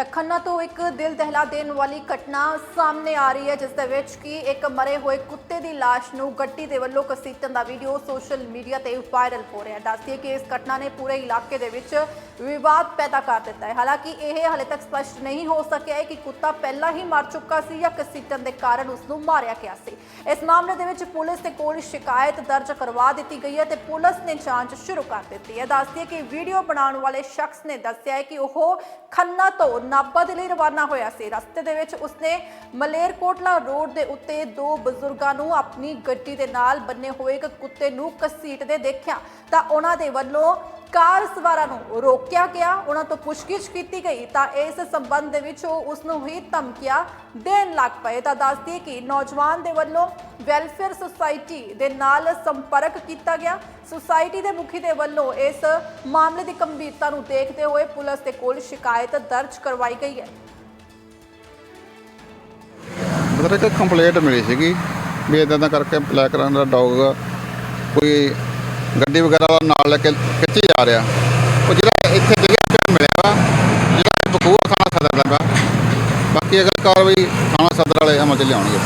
ਤਾਂ ਖੰਨਾ ਤੋਂ ਇੱਕ ਦਿਲ ਦਹਿਲਾ ਦੇਣ ਵਾਲੀ ਘਟਨਾ ਸਾਹਮਣੇ ਆ ਰਹੀ ਹੈ, ਜਿਸ ਦੇ ਵਿੱਚ ਕਿ ਇੱਕ ਮਰੇ ਹੋਏ ਕੁੱਤੇ ਦੀ ਲਾਸ਼ ਨੂੰ ਗੱਡੀ ਦੇ ਵੱਲੋਂ ਘਸੀਟਣ ਦਾ ਵੀਡੀਓ ਸੋਸ਼ਲ ਮੀਡੀਆ ਤੇ ਵਾਇਰਲ ਹੋ ਰਿਹਾ ਹੈ। ਦੱਸਦੀਏ ਕਿ ਇਸ ਘਟਨਾ ਨੇ ਪੂਰੇ ਇਲਾਕੇ ਦੇ ਵਿੱਚ ਵਿਵਾਦ ਪੈਦਾ ਕਰ ਦਿੱਤਾ ਹੈ। ਹਾਲਾਂਕਿ ਇਹ ਹਾਲੇ ਤੱਕ ਸਪਸ਼ਟ ਨਹੀਂ ਹੋ ਸਕਿਆ ਹੈ ਕਿ ਕੁੱਤਾ ਪਹਿਲਾਂ ਹੀ ਮਰ ਚੁੱਕਾ ਸੀ ਜਾਂ ਕਸੀਟਣ ਦੇ ਕਾਰਨ ਉਸ ਨੂੰ ਮਾਰਿਆ ਗਿਆ ਸੀ। ਇਸ ਮਾਮਲੇ ਦੇ ਵਿੱਚ ਪੁਲਿਸ ਦੇ ਕੋਲ ਸ਼ਿਕਾਇਤ ਦਰਜ ਕਰਵਾ ਦਿੱਤੀ ਗਈ ਹੈ ਤੇ ਪੁਲਿਸ ਨੇ ਜਾਂਚ ਸ਼ੁਰੂ ਕਰ ਦਿੱਤੀ ਹੈ। ਦੱਸਦੀਏ ਕਿ ਵੀਡੀਓ ਬਣਾਉਣ ਵਾਲੇ ਸ਼ਖਸ ਨੇ ਦੱਸਿਆ ਹੈ ਕਿ ਉਹ ਖੰਨਾ ਤੋਂ ਨਾਭਾ ਦੇ ਲਈ ਰਵਾਨਾ ਹੋਇਆ ਸੀ। ਰਸਤੇ ਦੇ ਵਿੱਚ ਉਸਨੇ ਮਲੇਰਕੋਟਲਾ ਰੋਡ ਦੇ ਉੱਤੇ ਦੋ ਬਜ਼ੁਰਗਾਂ ਨੂੰ ਆਪਣੀ ਗੱਡੀ ਦੇ ਨਾਲ ਬੰਨੇ ਹੋਏ ਇੱਕ ਕੁੱਤੇ ਨੂੰ ਘਸੀਟਦੇ ਦੇਖਿਆ ਤਾਂ ਉਹਨਾਂ ਦੇ ਵੱਲੋਂ ਕਾਰ ਸਵਾਰਾਂ ਨੂੰ ਰੋਕਿਆ ਗਿਆ। ਉਹਨਾਂ ਤੋਂ ਪੁੱਛਗਿੱਛ ਕੀਤੀ ਗਈ ਤਾਂ ਇਸ ਸੰਬੰਧ ਦੇ ਵਿੱਚ ਉਹ ਉਸ ਨੂੰ ਹੀ ਧਮਕੀਆਂ ਦੇਣ ਲੱਗ ਪਏ। ਤਾਂ ਦੱਸਦੀ ਕਿ ਨੌਜਵਾਨ ਦੇ ਵੱਲੋਂ ਵੈਲਫੇਅਰ ਸੁਸਾਇਟੀ ਦੇ ਨਾਲ ਸੰਪਰਕ ਕੀਤਾ ਗਿਆ। ਸੁਸਾਇਟੀ ਦੇ ਮੁਖੀ ਦੇ ਵੱਲੋਂ ਇਸ ਮਾਮਲੇ ਦੀ ਗੰਭੀਰਤਾ ਨੂੰ ਦੇਖਦੇ ਹੋਏ ਪੁਲਿਸ ਦੇ ਕੋਲ ਸ਼ਿਕਾਇਤ ਦਰਜ ਕਰਵਾਈ ਗਈ ਹੈ। ਮਤਲਬ ਇੱਕ ਕੰਪਲੇਂਟ ਮਿਲੀ ਸੀਗੀ ਵੀ ਇਦਾਂ ਦਾ ਕਰਕੇ ਬਲੈਕ ਰੰਗ ਦਾ ਡੌਗ ਕੋਈ ਗੱਡੀ ਵਗੈਰਾ ਦਾ ਨਾਲ ਲੈ ਕੇ ਖਿੱਚੀ ਜਾ ਰਿਹਾ। ਉਹ ਜਿਹੜਾ ਇੱਥੇ ਜਗ੍ਹਾ ਤੇ ਮਿਲਿਆ ਵਾ, ਜਿਹੜਾ ਬਖੂਰ ਥਾਣਾ ਸਦਰ ਦਾ ਬਾਕੀ ਅਗਰ ਕਾਰਵਾਈ ਥਾਣਾ ਸਦਰ ਵਾਲੇ ਅਮਲ ਚ ਲਿਆਉਣਗੇ।